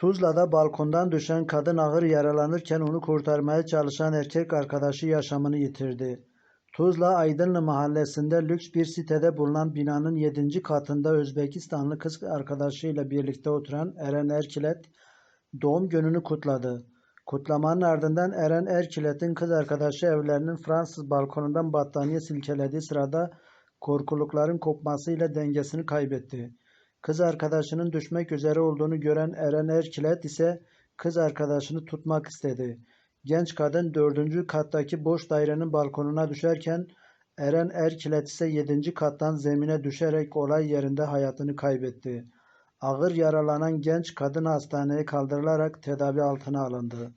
Tuzla'da balkondan düşen kadın ağır yaralanırken onu kurtarmaya çalışan erkek arkadaşı yaşamını yitirdi. Tuzla Aydınlı mahallesinde lüks bir sitede bulunan binanın 7. katında Özbekistanlı kız arkadaşıyla birlikte oturan Eren Erkilet doğum gününü kutladı. Kutlamanın ardından Eren Erkilet'in kız arkadaşı evlerinin Fransız balkonundan battaniye silkelediği sırada korkulukların kopmasıyla dengesini kaybetti. Kız arkadaşının düşmek üzere olduğunu gören Eren Erkilet ise kız arkadaşını tutmak istedi. Genç kadın dördüncü kattaki boş dairenin balkonuna düşerken Eren Erkilet ise yedinci kattan zemine düşerek olay yerinde hayatını kaybetti. Ağır yaralanan genç kadın hastaneye kaldırılarak tedavi altına alındı.